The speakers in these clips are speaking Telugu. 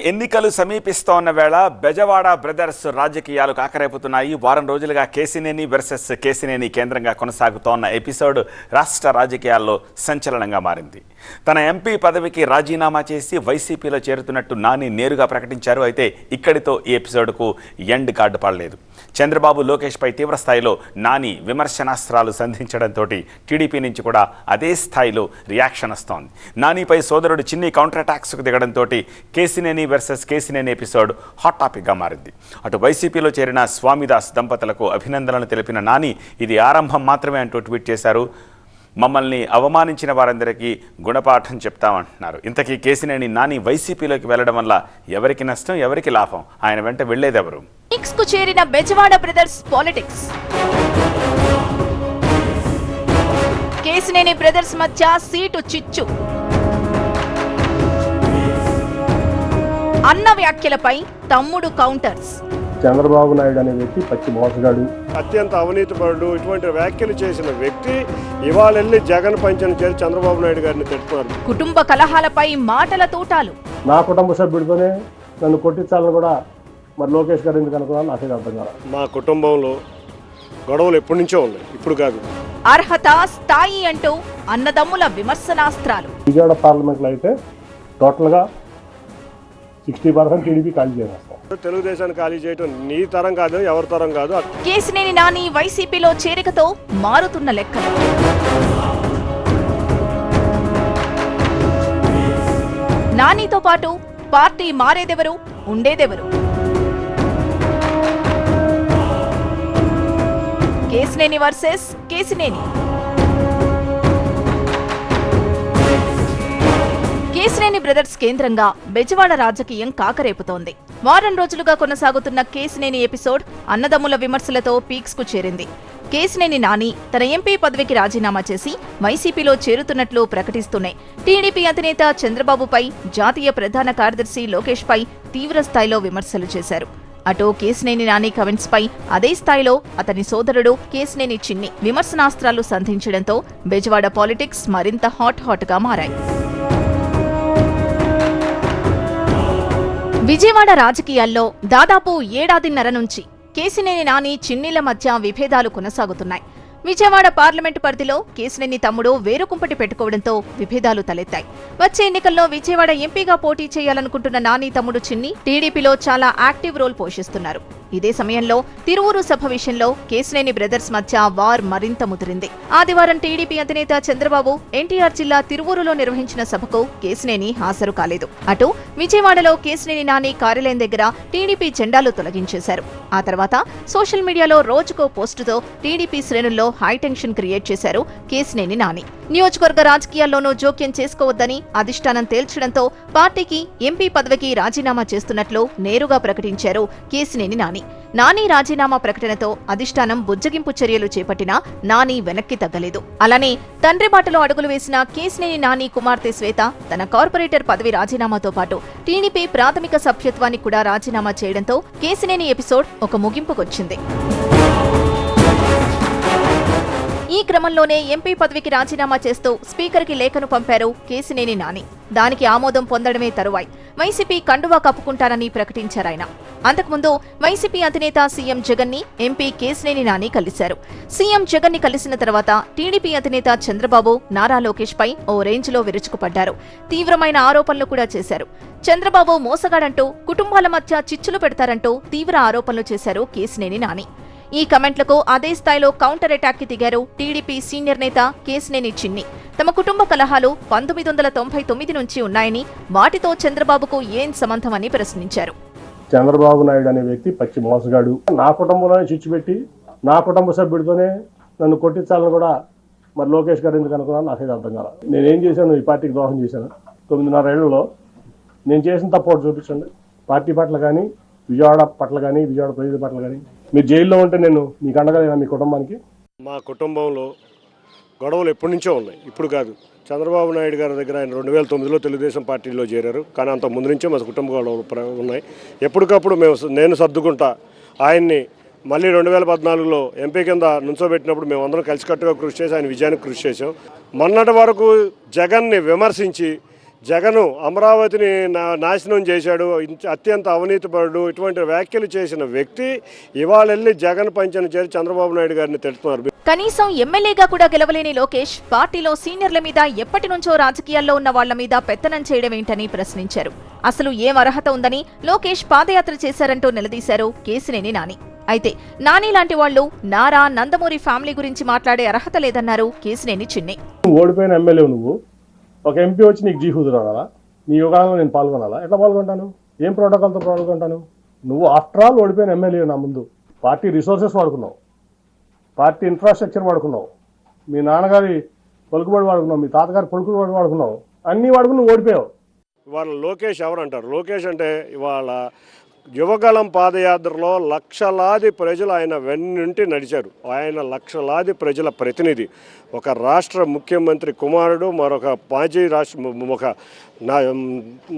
ఎన్నికలు సమీపిస్తోన్న వేళ బెజవాడ బ్రదర్స్ రాజకీయాలు కాకరేపుతున్నాయి. వారం రోజులుగా కేసినేని వర్సెస్ కేసినేని కేంద్రంగా కొనసాగుతోన్న ఎపిసోడ్ రాష్ట్ర రాజకీయాల్లో సంచలనంగా మారింది. తన ఎంపీ పదవికి రాజీనామా చేసి వైసీపీలో చేరుతున్నట్టు నాని నేరుగా ప్రకటించారు. అయితే ఇక్కడితో ఈ ఎపిసోడ్కు ఎండ్ కార్డు పడలేదు. చంద్రబాబు లోకేష్పై తీవ్ర స్థాయిలో నాని విమర్శనాస్త్రాలు సంధించడంతో టీడీపీ నుంచి కూడా అదే స్థాయిలో రియాక్షన్ వస్తోంది. నానిపై సోదరుడు చిన్ని కౌంటర్ అటాక్స్కు దిగడంతో Kesineni versus Kesineni episode hot టాపిక్గా మారింది. అటు వైసీపీలో చేరిన స్వామిదాస్ దంపతులకు అభినందనలు తెలిపిన నాని ఇది ఆరంభం మాత్రమే అంటూ ట్వీట్ చేశారు. మమ్మల్ని అవమానించిన వారందరికీ గుణపాఠం చెప్తామంటున్నారు. ఇంతకీ కేసినేని నాని వైసీపీలోకి వెళ్ళడం వల్ల ఎవరికి నష్టం ఎవరికి లాభం? ఆయన వెంట వెళ్ళేదెవరు కు చేరిన Bezawada brothers politics. Kesineni brothers మధ్య సీటు చిచ్చు. అన్న వ్యాఖ్యలపై తమ్ముడు కౌంటర్స్. చంద్రబాబు నాయుడు అనే వ్యక్తి పచ్చి మోసగాడు. అత్యంత అవినీతిపరుడు ఇటువంటి వ్యాఖ్యలు చేసిన వ్యక్తి ఇవాళ వెళ్ళి జగన్ పంచన చేసి చంద్రబాబు నాయుడు గారిని తిడుతున్నారు. కుటుంబ కలహాలపై మాటల తూటాలు. నా కుటుంబ సభ్యుడితోనే నన్ను కొట్టించాలని కూడా మరి లోకేష్ గారు ఎందుకు అనుకున్నాను నాకే అర్థం కాదు మా కుటుంబంలో గొడవలు ఎప్పటి నుంచో ఉన్నాయి. ఇప్పుడు కాదు. అర్హత స్థాయి అంటూ అన్నదమ్ముల విమర్శనాస్త్రాలు. విజయవాడ పార్లమెంట్లో అయితే టోటల్గా సిక్స్టీ పర్సెంట్ టీడీపీ ఖాళీ చేసేస్తాం. తెలుగుదేశాన్ని ఖాళీ చేయటం నీ తరం కాదు ఎవరి తరం కాదు కేసినేని నాని వైసీపీలో చేరికతో మారుతున్న లెక్కలు. నానితో పాటు పార్టీ మారేదెవరు ఉండేదెవరు? కేసినేని వర్సెస్ కేసినేని. కేశినేని బ్రదర్స్ కేంద్రంగా బెజవాడ రాజకీయం కాకరేపుతోంది. వారం రోజులుగా కొనసాగుతున్న కేశినేని ఎపిసోడ్ అన్నదమ్ముల విమర్శలతో పీక్స్కు చేరింది. కేశినేని నాని తన ఎంపీ పదవికి రాజీనామా చేసి వైసీపీలో చేరుతున్నట్లు ప్రకటిస్తున్నాయి టీడీపీ అధినేత చంద్రబాబుపై జాతీయ ప్రధాన కార్యదర్శి లోకేష్పై తీవ్రస్థాయిలో తీవ్ర స్థాయిలో విమర్శలు చేశారు. అటు కేసినేని నాని కమెంట్స్ పై అదే స్థాయిలో అతని సోదరుడు కేసినేని చిన్ని విమర్శనాస్త్రాలు సంధించడంతో బెజవాడ పాలిటిక్స్ మరింత హాట్ హాట్గా మారాయి. విజయవాడ రాజకీయాల్లో దాదాపు ఏడాదిన్నర నుంచి కేసినేని నాని చిన్నీల మధ్య విభేదాలు కొనసాగుతున్నాయి. విజయవాడ పార్లమెంటు పరిధిలో కేసినేని తమ్ముడు వేరుకుంపటి పెట్టుకోవడంతో విభేదాలు తలెత్తాయి. వచ్చే ఎన్నికల్లో విజయవాడ ఎంపీగా పోటీ చేయాలనుకుంటున్న నాని తమ్ముడు చిన్ని టీడీపీలో చాలా యాక్టివ్ రోల్ పోషిస్తున్నారు. ఇదే సమయంలో తిరువూరు సభ విషయంలో కేశినేని బ్రదర్స్ మధ్య వార్ మరింత ముదిరింది. ఆదివారం టీడీపీ అధినేత చంద్రబాబు ఎన్టీఆర్ జిల్లా తిరువూరులో నిర్వహించిన సభకు కేశినేని హాజరు కాలేదు. అటు విజయవాడలో కేశినేని నాని కార్యాలయం దగ్గర టీడీపీ జెండాలు తొలగించేశారు. ఆ తర్వాత సోషల్ మీడియాలో రోజుకో పోస్టుతో టీడీపీ శ్రేణుల్లో హైటెన్షన్ క్రియేట్ చేశారు కేశినేని నాని. నియోజకవర్గ రాజకీయాల్లోనూ జోక్యం చేసుకోవద్దని అధిష్టానం తేల్చడంతో పార్టీకి ఎంపీ పదవికి రాజీనామా చేస్తున్నట్లు నేరుగా ప్రకటించారు కేశినేని నాని. నాని రాజీనామా ప్రకటనతో అధిష్టానం బుజ్జగింపు చర్యలు చేపట్టినా నాని వెనక్కి తగ్గలేదు. అలానే తండ్రి బాటలో అడుగులు వేసిన కేసినేని నాని కుమార్తె శ్వేత తన కార్పొరేటర్ పదవి రాజీనామాతో పాటు టీడీపీ ప్రాథమిక సభ్యత్వాన్ని కూడా రాజీనామా చేయడంతో కేసినేని ఎపిసోడ్ ఒక ముగింపుకొచ్చింది. ఈ క్రమంలోనే ఎంపీ పదవికి రాజీనామా చేస్తూ స్పీకర్కి లేఖను పంపారు కేసినేని నాని. దానికి ఆమోదం పొందడమే తరువాయి. వైసీపీ కండువా కప్పుకుంటానని ప్రకటించారాయన. అంతకుముందు వైసీపీ అధినేత సీఎం జగన్ని ఎంపీ కేసినేని నాని కలిశారు. సీఎం జగన్ని కలిసిన తర్వాత టీడీపీ అధినేత చంద్రబాబు నారా లోకేష్ పై ఓ రేంజ్లో విరుచుకుపడ్డారు. తీవ్రమైన ఆరోపణలు కూడా చేశారు. చంద్రబాబు మోసగాడంటూ కుటుంబాల మధ్య చిచ్చులు పెడతారంటూ తీవ్ర ఆరోపణలు చేశారు కేసినేని నాని. ఈ కమెంట్లకు అదే స్థాయిలో కౌంటర్ అటాక్కి దిగారు టీడీపీ సీనియర్ నేత కేసినేని చిన్ని. తమ కుటుంబ కలహాలు పంతొమ్మిది వందల తొంభై తొమ్మిది నుంచి ఉన్నాయని వాటితో చంద్రబాబుకు ఏం సంబంధమని ప్రశ్నించారు. చంద్రబాబు నాయుడు అనే వ్యక్తి పచ్చి మోసగాడు. నా కుటుంబంలోనే చిచ్చు పెట్టి నా కుటుంబ సభ్యుడితోనే నన్ను కొట్టించాలని కూడా మరి లోకేష్ గారు ఎందుకు అనుకున్నాను నాకే అర్థం కాల. నేనేం చేశాను? ఈ పార్టీకి దోహం చేశాను. తొమ్మిదిన్నర ఏళ్ళలో నేను చేసిన తప్పు చూపించండి. పార్టీ పట్ల కానీ విజయవాడ పట్ల కానీ విజయవాడ ప్రజల పట్ల కానీ. మీరు జైల్లో ఉంటే నేను మీకు అండగలేనా మీ కుటుంబానికి? మా కుటుంబంలో గొడవలు ఎప్పటి నుంచో ఉన్నాయి. ఇప్పుడు కాదు. చంద్రబాబు నాయుడు గారి దగ్గర ఆయన రెండు వేల తొమ్మిదిలో తెలుగుదేశం పార్టీలో చేరారు. కానీ అంత ముందు నుంచే మా కుటుంబ గొడవలు ఉన్నాయి. ఎప్పటికప్పుడు మేము నేను సర్దుకుంటా ఆయన్ని మళ్ళీ రెండు వేల పద్నాలుగులో ఎంపీ కింద నుంచోబెట్టినప్పుడు మేము అందరం కలిసికట్టుగా కృషి చేసి ఆయన విజయానికి కృషి చేసాం మొన్నటి వరకు జగన్ని విమర్శించి జగను అమరావతిని నా నాశనం చేశాడు. అత్యంత అవినీతిపరుడు. ఇటువంటి వ్యాఖ్యలు చేసిన వ్యక్తి ఇవాళ వెళ్ళి జగన్ పంచన చేరి చంద్రబాబు నాయుడు గారిని తిడుతున్నారు కనీసం ఎమ్మెల్యేగా కూడా గెలవలేని లోకేష్ పార్టీలో సీనియర్ల మీద ఎప్పటి నుంచో రాజకీయాల్లో ఉన్న వాళ్ళ మీద పెత్తనం చేయడమేంటని ప్రశ్నించారు. అసలు ఏం అర్హత ఉందని లోకేష్ పాదయాత్ర చేశారంటూ నిలదీశారు కేసినేని నాని. అయితే నాని లాంటి వాళ్ళు నారా నందమూరి ఫ్యామిలీ గురించి మాట్లాడే అర్హత లేదన్నారు కేసినేని చిన్ని. ఓడిపోయిన ఎమ్మెల్యే నువ్వు? ఒక ఎంపీ వచ్చి నీకు జీ హుదురు అనాలా నీ యోగాలో నేను పాల్గొనాలా? ఎట్లా పాల్గొంటాను? ఏం ప్రోటోకాల్తో పాల్గొంటాను? నువ్వు ఆఫ్టర్ ఆల్ ఓడిపోయిన ఎమ్మెల్యే నా ముందు పార్టీ రిసోర్సెస్ వాడుకున్నావు. పార్టీ ఇన్ఫ్రాస్ట్రక్చర్ వాడుకున్నావు. మీ నాన్నగారి పలుకుబడి వాడుకున్నావు మీ తాతగారి పలుకుబడి వాడుకున్నావు. అన్నీ వాడుకుని నువ్వు ఓడిపోయావు. ఇవాళ లోకేష్ ఎవరంటారు? లోకేష్ అంటే ఇవాళ యువగళం పాదయాత్రలో లక్షలాది ప్రజలు ఆయన వెన్నుంటి నడిచారు. ఆయన లక్షలాది ప్రజల ప్రతినిధి. ఒక రాష్ట్ర ముఖ్యమంత్రి కుమారుడు మరొక మాజీ రాష్ట్ర ఒక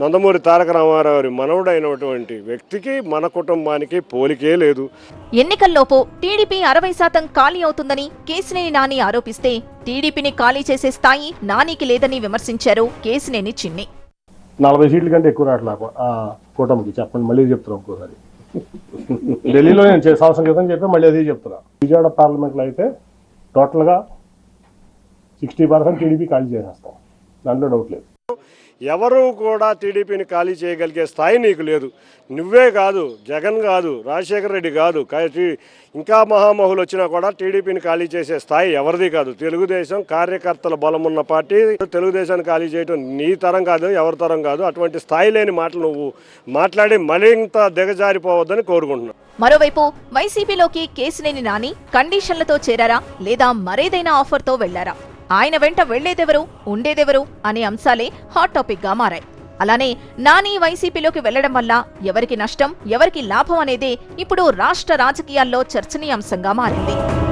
నందమూరి తారక రామారావు గారి మనవుడైనటువంటి వ్యక్తికి మన కుటుంబానికి పోలికే లేదు. ఎన్నికల్లోపు టీడీపీ అరవై శాతం ఖాళీ అవుతుందని కేసినేని నాని ఆరోపిస్తే టీడీపీని ఖాళీ చేసే స్థాయి నానికి లేదని విమర్శించారు కేసినేని చిన్ని. నలభై సీట్ల కంటే ఎక్కువ రావట్లే ఆ కూటమికి. చెప్పండి మళ్ళీ చెప్తున్నా ఇంకోసారి ఢిల్లీలో నేను సంవత్సరం క్రితం చెప్పి మళ్ళీ అదే చెప్తున్నా. విజయవాడ పార్లమెంట్లో అయితే టోటల్గా సిక్స్టీ పర్సెంట్ టీడీపీ ఖాళీ చేసేస్తాం. దాంట్లో డౌట్ లేదు. ఎవరు కూడా టీడీపీని ఖాళీ చేయగలిగే స్థాయి నీకు లేదు. నువ్వే కాదు జగన్ కాదు రాజశేఖర రెడ్డి కాదు ఇంకా మహామహులు వచ్చినా కూడా టీడీపీని ఖాళీ చేసే స్థాయి ఎవరిది కాదు. తెలుగుదేశం కార్యకర్తల బలం ఉన్న పార్టీ. తెలుగుదేశాన్ని ఖాళీ చేయడం నీ తరం కాదు ఎవరి తరం కాదు. అటువంటి స్థాయి లేని మాటలు నువ్వు మాట్లాడి మరింత దిగజారిపోవద్దని కోరుకుంటున్నాను. మరోవైపు వైసీపీలోకి కేసినేని నాని కండిషన్లతో చేరారా లేదా మరేదైనా ఆఫర్తో వెళ్ళారా? ఆయన వెంట వెళ్ళేదెవరు ఉండేదెవరు అనే అంశాలే హాట్ టాపిక్గా మారాయి. అలానే నాని వైసీపీలోకి వెళ్ళడం వల్ల ఎవరికి నష్టం ఎవరికి లాభం అనేదే ఇప్పుడు రాష్ట్ర రాజకీయాల్లో చర్చనీయాంశంగా మారింది.